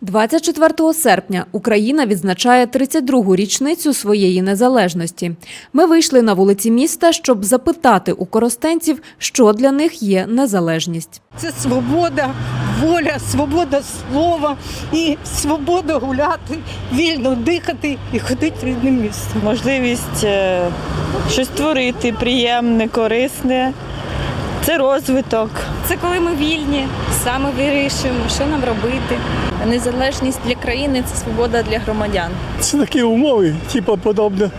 24 серпня Україна відзначає 32-гу річницю своєї незалежності. Ми вийшли на вулиці міста, щоб запитати у коростенців, що для них є незалежність. Це свобода, воля, свобода слова і свобода гуляти, вільно дихати і ходити рідним містом. можливість е, щось творити приємне, корисне. Це розвиток. Це коли ми вільні, саме вирішуємо, що нам робити. Незалежність для країни це свобода для громадян. Це такі умови, типу подобно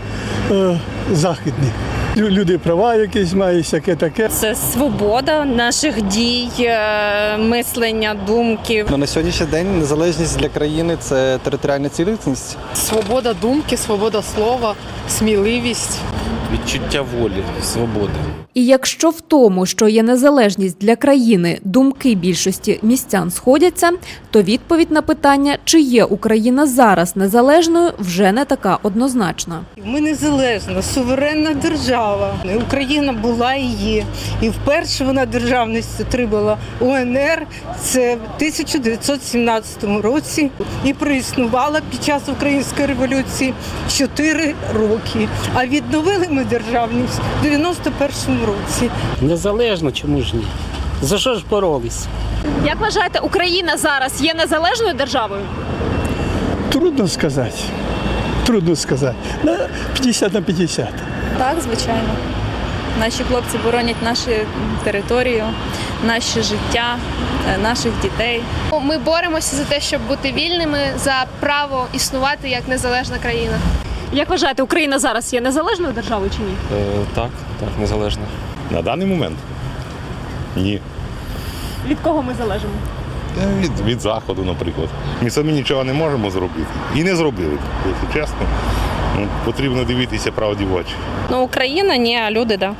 е, західних. Лю- Люди права якісь мають, всяке таке. Це свобода наших дій, е, мислення, думки. Ну, на сьогоднішній день незалежність для країни це територіальна цілісність. Свобода думки, свобода слова, сміливість. Відчуття волі, свободи. І якщо в тому, що є незалежність для країни, думки більшості містян сходяться, то відповідь на питання, чи є Україна зараз незалежною, вже не така однозначна. Ми незалежна, суверенна держава. Україна була і є. І вперше вона державність отримала УНР. Це в 1917 році і проіснувала під час української революції 4 роки. А відновили ми державність в 91 році. Незалежно, чому ж ні? За що ж боролись? Як вважаєте, Україна зараз є незалежною державою? Трудно сказати. Трудно сказати. На 50 на 50. Так, звичайно. Наші хлопці боронять нашу територію, наше життя, е, наших дітей. Ми боремося за те, щоб бути вільними, за право існувати як незалежна країна. Як вважаєте, Україна зараз є незалежною державою чи ні? Е, так, так, незалежно. На даний момент ні. Від кого ми залежимо? Від, від заходу, наприклад. Ми самі нічого не можемо зробити. І не зробили, якщо чесно. Ну, потрібно дивитися правді в очі. Ну, Україна ні, а люди, да.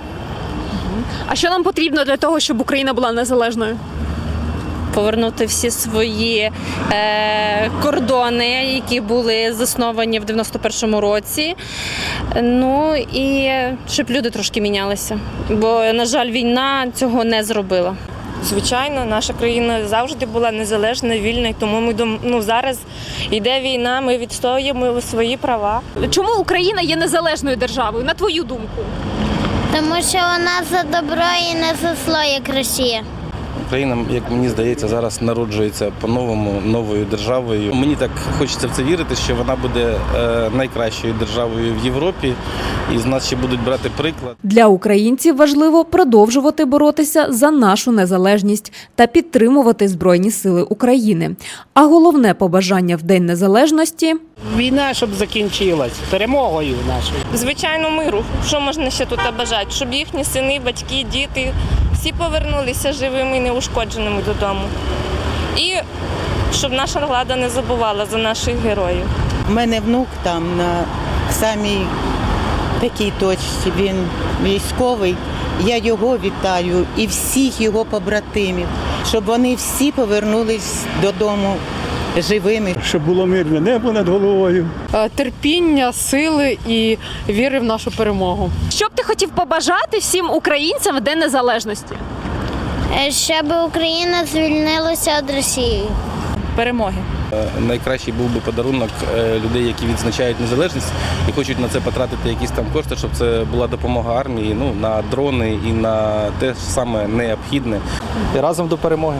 А що нам потрібно для того, щоб Україна була незалежною? Повернути всі свої е, кордони, які були засновані в 91-му році. Ну і щоб люди трошки мінялися. Бо, на жаль, війна цього не зробила. Звичайно, наша країна завжди була незалежна, вільна, і тому ми дум- ну, зараз йде війна, ми відстоюємо свої права. Чому Україна є незалежною державою, на твою думку? Тому що вона за добро і не за зло, як Росія. Україна, як мені здається, зараз народжується по-новому новою державою. Мені так хочеться в це вірити, що вона буде е, найкращою державою в Європі, і з нас ще будуть брати приклад. Для українців важливо продовжувати боротися за нашу незалежність та підтримувати Збройні сили України. А головне побажання в День Незалежності Війна, щоб закінчилась перемогою нашою. Звичайно, миру. Що можна ще тут бажати? Щоб їхні сини, батьки, діти всі повернулися живими і неушкодженими додому. І щоб наша влада не забувала за наших героїв. У мене внук там на самій такій точці. Він військовий. Я його вітаю і всіх його побратимів, щоб вони всі повернулись додому живими. Щоб було мирне небо над головою. Е, Терпіння, сили і віри в нашу перемогу. Що б ти хотів побажати всім українцям в День Незалежності? Е, Щоб Україна звільнилася від Росії. Перемоги. Е, Найкращий був би подарунок людей, які відзначають незалежність і хочуть на це потратити якісь там кошти, щоб це була допомога армії, ну на дрони і на те саме необхідне. І разом до перемоги.